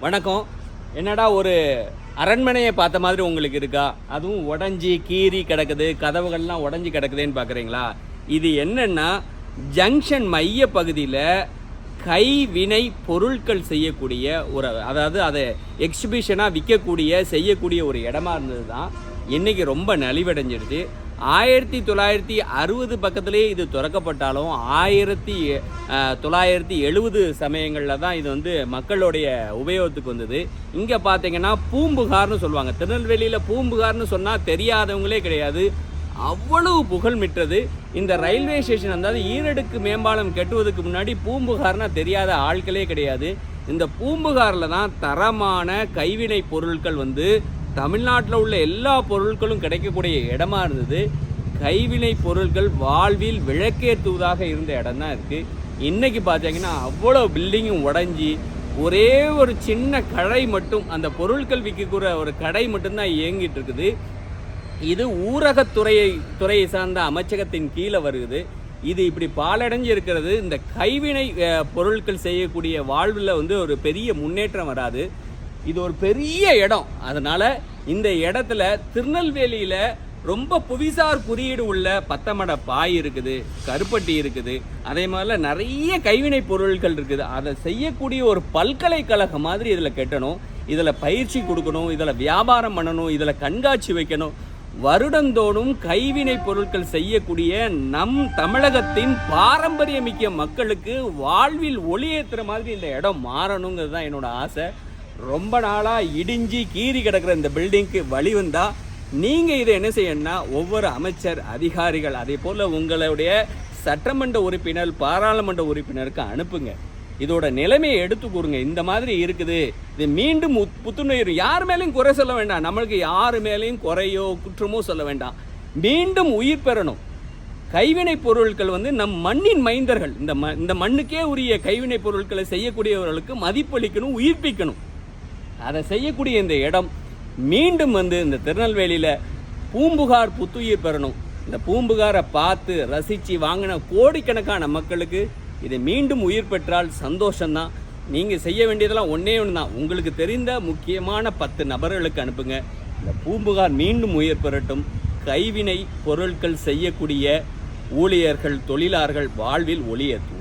வணக்கம். என்னடா ஒரு அரண்மனையை பார்த்த மாதிரி உங்களுக்கு இருக்கா? அதுவும் உடஞ்சி கீறி கிடக்குது கதவுகள்லாம் உடஞ்சி கிடக்குதுன்னு பார்க்குறீங்களா இது என்னென்னா ஜங்ஷன் மைய பகுதியில் கைவினை பொருட்கள் செய்யக்கூடிய ஒரு அதாவது அதை எக்ஸிபிஷனாக விற்கக்கூடிய செய்யக்கூடிய ஒரு இடமா இருந்தது தான் இன்றைக்கி ரொம்ப நலிவடைஞ்சிருச்சு. ஆயிரத்தி தொள்ளாயிரத்தி அறுபது பக்கத்துலேயே இது திறக்கப்பட்டாலும் ஆயிரத்தி தொள்ளாயிரத்தி எழுபது சமயங்களில் தான் இது வந்து மக்களுடைய உபயோகத்துக்கு வந்தது. இங்கே பார்த்தீங்கன்னா பூம்புகார்னு சொல்லுவாங்க. திருநெல்வேலியில் பூம்புகார்னு சொன்னால் தெரியாதவங்களே கிடையாது. அவ்வளவு புகழ் மிட்டது இந்த ரயில்வே ஸ்டேஷன் அதாவது ஈரடுக்கு மேம்பாலம் கட்டுவதற்கு முன்னாடி பூம்புகார்னா தெரியாத ஆட்களே கிடையாது. இந்த பூம்புகாரில் தான் தரமான கைவினை பொருட்கள் வந்து தமிழ்நாட்டில் உள்ள எல்லா பொருட்களும் கிடைக்கக்கூடிய இடமா இருந்தது. கைவினை பொருட்கள் வாழ்வில் விளக்கேற்றுவதாக இருந்த இடம் தான் இருக்குது இன்றைக்கி பார்த்தீங்கன்னா அவ்வளோ பில்டிங்கும் உடஞ்சி ஒரே ஒரு சின்ன கடை மட்டும் அந்த பொருட்கள் விற்கக்கூட ஒரு கடை மட்டும்தான் இயங்கிட்டு இருக்குது. இது ஊரகத்துறையை துறையை சார்ந்த அமைச்சகத்தின் கீழே வருது. இது இப்படி பாலடைஞ்சு இருக்கிறது. இந்த கைவினை பொருட்கள் செய்யக்கூடிய வாழ்வில் வந்து ஒரு பெரிய முன்னேற்றம் வராது. இது ஒரு பெரிய இடம். அதனால் இந்த இடத்துல திருநெல்வேலியில் ரொம்ப புவிசார் குறியீடு உள்ள பத்தமட பாய் இருக்குது கருப்பட்டி இருக்குது. அதே மாதிரில நிறைய கைவினை பொருட்கள் இருக்குது. அதை செய்யக்கூடிய ஒரு பல்கலைக்கழகம் மாதிரி இதில் கட்டணும். இதில் பயிற்சி கொடுக்கணும் இதில் வியாபாரம் பண்ணணும் இதில் கண்காட்சி வைக்கணும். வருடந்தோறும் கைவினை பொருட்கள் செய்யக்கூடிய நம் தமிழகத்தின் பாரம்பரியமிக்க மக்களுக்கு வாழ்வில் ஒளியேற்றுற மாதிரி இந்த இடம் மாறணுங்கிறது தான் என்னோட ஆசை. ரொம்ப நாளாக இடிஞ்சு கீறி கிடக்கிற இந்த பில்டிங்க்கு வழி வந்தால் நீங்கள் இதை என்ன செய்யணும்னா ஒவ்வொரு அமைச்சர் அதிகாரிகள் அதே போல் உங்களுடைய சட்டமன்ற உறுப்பினர் பாராளுமன்ற உறுப்பினருக்கு அனுப்புங்க. இதோட நிலைமையை எடுத்து கூறுங்க. இந்த மாதிரி இருக்குது. இது மீண்டும் உத்- புத்துணர்வு. யார் மேலேயும் குறை சொல்ல வேண்டாம். நம்மளுக்கு யார் மேலேயும் குறையோ குற்றமோ சொல்ல வேண்டாம். மீண்டும் உயிர் பெறணும். கைவினை பொருட்கள் வந்து நம் மண்ணின் மைந்தர்கள். இந்த ம இந்த மண்ணுக்கே உரிய கைவினை பொருட்களை செய்யக்கூடியவர்களுக்கு மதிப்பளிக்கணும் உயிர்ப்பிக்கணும். அதை செய்யக்கூடிய இந்த இடம் மீண்டும் வந்து இந்த திருநெல்வேலியில் பூம்புகார் புத்துயிர் பெறணும். இந்த பூம்புகாரை பார்த்து ரசித்து வாங்கின கோடிக்கணக்கான மக்களுக்கு இதை மீண்டும் உயிர் பெற்றால் சந்தோஷம்தான். நீங்கள் செய்ய வேண்டியதெல்லாம் ஒன்றே ஒன்று தான் உங்களுக்கு தெரிந்த முக்கியமான பத்து நபர்களுக்கு அனுப்புங்க. இந்த பூம்புகார் மீண்டும் உயிர் பெறட்டும். கைவினை பொருட்கள் செய்யக்கூடிய ஊழியர்கள் தொழிலாளர்கள் வாழ்வில் ஒளியேற்றும்.